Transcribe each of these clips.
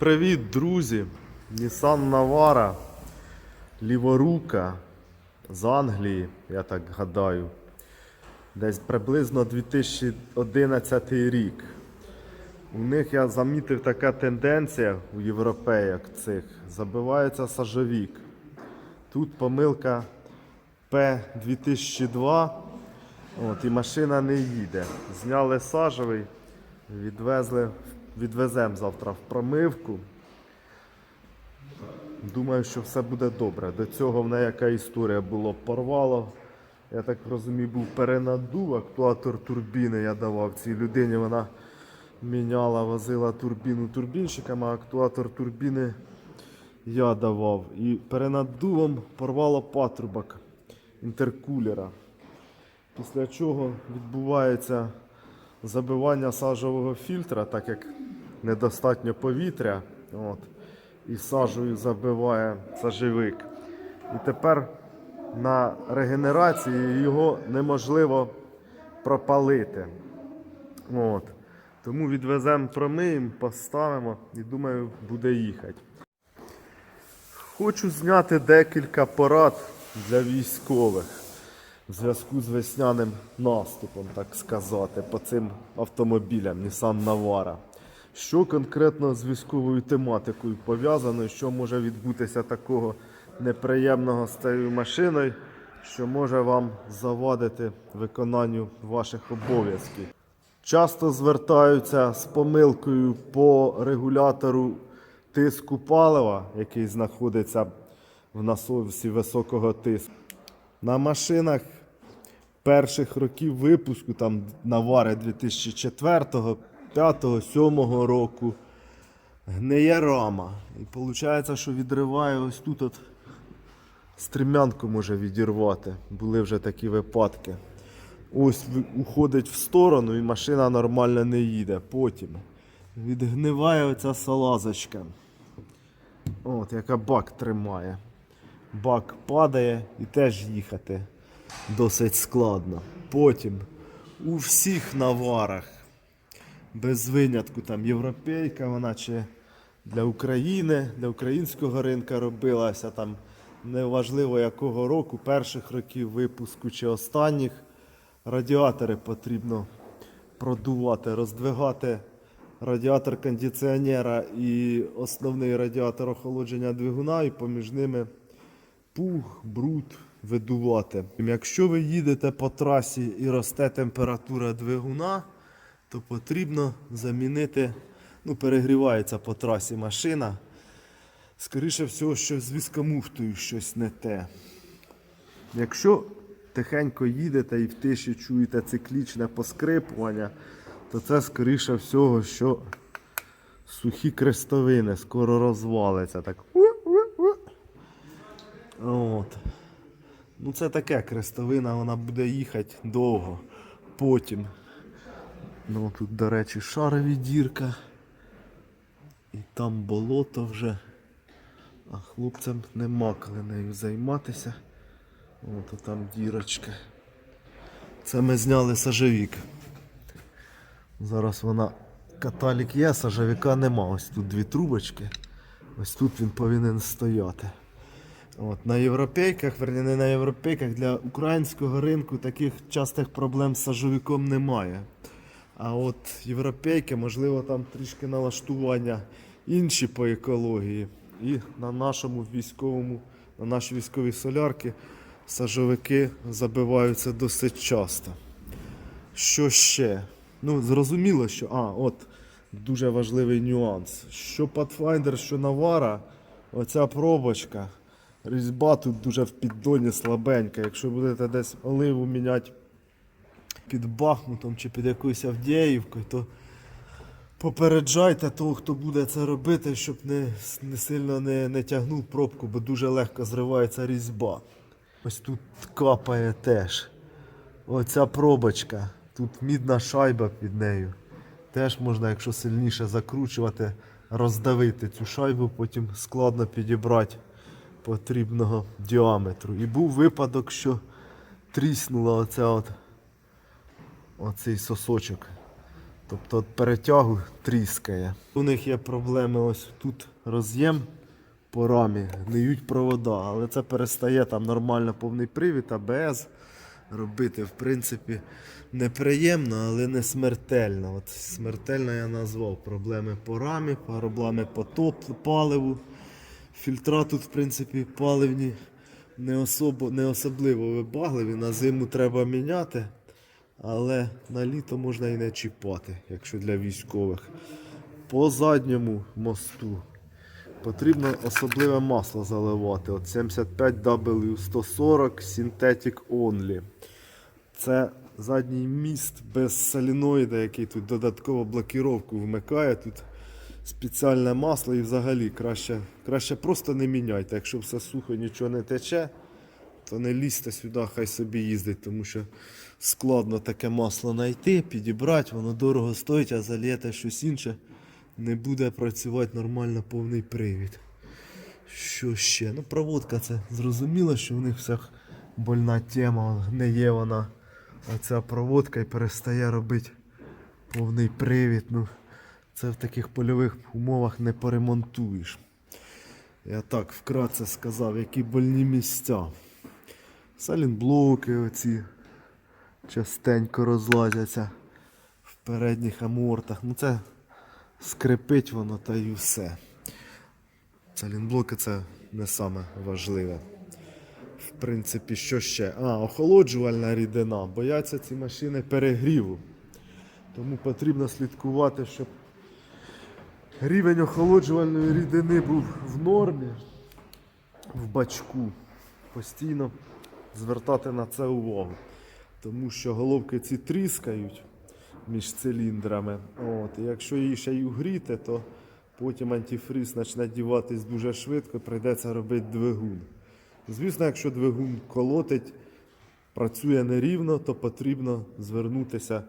Привіт, друзі! Nissan Navara, ліворука з Англії, я так гадаю. Десь приблизно 2011 рік. У них я замітив така тенденція у європеях цих. Забивається сажовік. Тут помилка P2002. От, і машина не їде. Зняли сажевий, відвезли, відвеземо завтра в промивку. Думаю, що все буде добре. До цього в неї яка історія було порвало. Я так розумію, був перенадув актуатор турбіни. Я давав цій людині. Вона міняла, возила турбіну турбінщикам, а актуатор турбіни я давав. І перенаддувом порвало патрубок інтеркулера. Після чого відбувається забивання сажового фільтра, так як недостатньо повітря. От, і сажею забиває сажевик. І тепер на регенерації його неможливо пропалити. От. Тому відвеземо, промиємо, поставимо і думаю, буде їхати. Хочу зняти декілька порад для військових в зв'язку з весняним наступом, так сказати, по цим автомобілям Nissan Navara. Що конкретно з військовою тематикою пов'язано, що може відбутися такого неприємного з цією машиною, що може вам завадити виконанню ваших обов'язків. Часто звертаються з помилкою по регулятору тиску палива, який знаходиться в насосі високого тиску. На машинах перших років випуску, там навари 2004, 5, 7 року, гниє рама. І виходить, що відриває ось тут от стрімянку може відірвати. Були вже такі випадки. Ось уходить в сторону і машина нормально не їде. Потім відгниває оця салазочка. От, яка бак тримає. Бак падає і теж їхати досить складно. Потім у всіх наварах, без винятку, там європейка, вона чи для України, для українського ринка робилася там неважливо якого року, перших років випуску чи останніх. Радіатори потрібно продувати, роздвигати радіатор кондиціонера і основний радіатор охолодження двигуна, і поміж ними пух, бруд видувати. Якщо ви їдете по трасі і росте температура двигуна, то потрібно замінити, ну, перегрівається по трасі машина. Скоріше всього, що з віскомуфтою щось не те. Якщо тихенько їдете і в тиші чуєте циклічне поскрипування, то це скоріше всього, що сухі крестовини скоро розвалиться. Так. От. Ну це таке крестовина, вона буде їхати довго. Потім. Ну тут, до речі, шарові дірка. І там болото вже. А хлопцям нема коли нею займатися. От там дірочка. Це ми зняли сажевік. Зараз вона каталік є, сажевіка нема. Ось тут дві трубочки. Ось тут він повинен стояти. От, на європейках, верні не на європейках, для українського ринку таких частих проблем з сажовиком немає. А от європейки, можливо, там трішки налаштування інші по екології. І на нашому військовому, на нашій військовій солярці сажовики забиваються досить часто. Що ще? Ну, зрозуміло, що. А, от дуже важливий нюанс. Що Pathfinder, що Navara, оця пробочка. Різьба тут дуже в піддоні слабенька. Якщо будете десь оливу міняти під Бахмутом чи під якоюсь Авдіївкою, то попереджайте того, хто буде це робити, щоб не, не сильно не, не тягнув пробку, бо дуже легко зривається різьба. Ось тут капає теж. Оця пробочка. Тут мідна шайба під нею. Теж можна, якщо сильніше закручувати, роздавити цю шайбу, потім складно підібрати потрібного діаметру. І був випадок, що тріснула оця от, оцей сосочок Тобто от перетягу тріскає. У них є проблеми ось тут роз'єм по рамі, гниють провода, але це перестає там нормально повний привід, АБС робити, в принципі, неприємно, але не смертельно. От смертельно я назвав проблеми по рамі, проблеми по топ, паливу. Фільтра тут, в принципі, паливні не, особо, не особливо вибагливі. На зиму треба міняти, але на літо можна і не чіпати, якщо для військових. По задньому мосту потрібно особливе масло заливати. От 75W140 Synthetic Only. Це задній міст без соліноїда, який тут додатково блокіровку вмикає. Тут спеціальне масло і взагалі краще, краще просто не міняйте. Якщо все сухо, нічого не тече, то не лізьте сюди, хай собі їздить, тому що складно таке масло знайти, підібрати, воно дорого стоїть, а залієте щось інше, не буде працювати нормально повний привід. Що ще? Ну, проводка це зрозуміло, що в них вся больна тема, не є вона оця проводка і перестає робити повний привід. Ну, це в таких польових умовах не поремонтуєш. Я так вкратце сказав, які больні місця. Салінблоки оці частенько розлазяться в передніх амортах. Ну це скрипить воно та й все. Салінблоки це не саме важливе. В принципі, що ще? А, охолоджувальна рідина. Бояться ці машини перегріву. Тому потрібно слідкувати, щоб рівень охолоджувальної рідини був в нормі, в бачку. Постійно звертати на це увагу. Тому що головки ці тріскають між циліндрами. От, і якщо її ще й угріти, то потім антифриз почне діватись дуже швидко, прийдеться робити двигун. Звісно, якщо двигун колотить, працює нерівно, то потрібно звернутися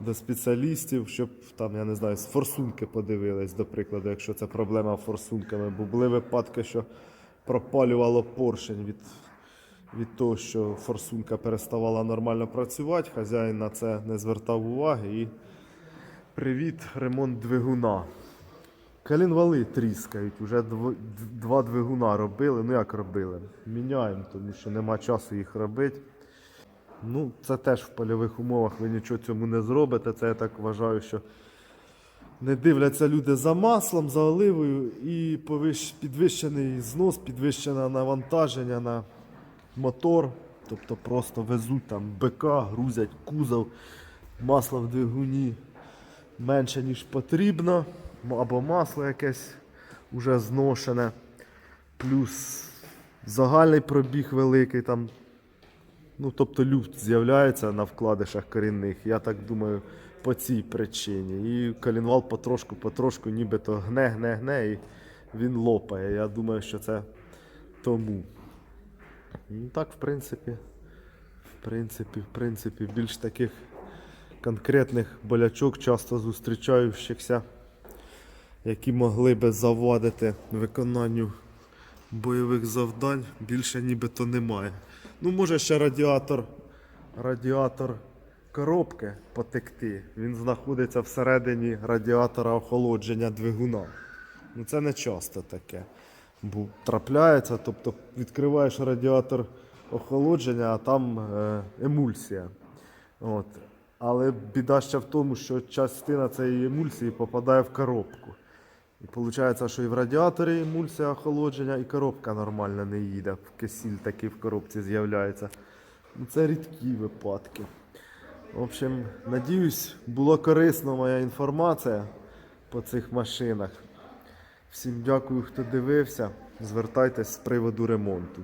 до спеціалістів, щоб там, я не знаю, з форсунки подивились, до прикладу, якщо це проблема форсунками. Бо були випадки, що пропалювало поршень від, від того, що форсунка переставала нормально працювати, хазяїн на це не звертав уваги і привіт, ремонт двигуна. Калінвали тріскають, вже два двигуна робили. Ну як робили? Міняємо, тому що нема часу їх робити. Ну, це теж в польових умовах ви нічого цьому не зробите. Це я так вважаю, що не дивляться люди за маслом, за оливою і підвищений знос, підвищене навантаження на мотор. Тобто просто везуть там БК, грузять кузов, масло в двигуні менше, ніж потрібно, або масло якесь уже зношене, плюс загальний пробіг великий, там Ну, тобто люфт з'являється на вкладишах корінних, я так думаю, по цій причині. І колінвал потрошку-потрошку нібито гне, гне, гне, і він лопає. Я думаю, що це тому. Ну так, в принципі, в принципі, в принципі, більш таких конкретних болячок часто зустрічаючихся, які могли би завадити виконанню бойових завдань більше нібито немає. Ну, може ще радіатор, радіатор коробки потекти. Він знаходиться всередині радіатора охолодження двигуна. Ну це не часто таке. Бо трапляється, тобто відкриваєш радіатор охолодження, а там е, емульсія. От. Але біда ще в тому, що частина цієї емульсії попадає в коробку. І виходить, що і в радіаторі емульсія охолодження, і коробка нормально не їде. Кисіль такий в коробці з'являється. Ну, Це рідкі випадки. В общем, надіюсь, була корисна моя інформація по цих машинах. Всім дякую, хто дивився. Звертайтесь з приводу ремонту.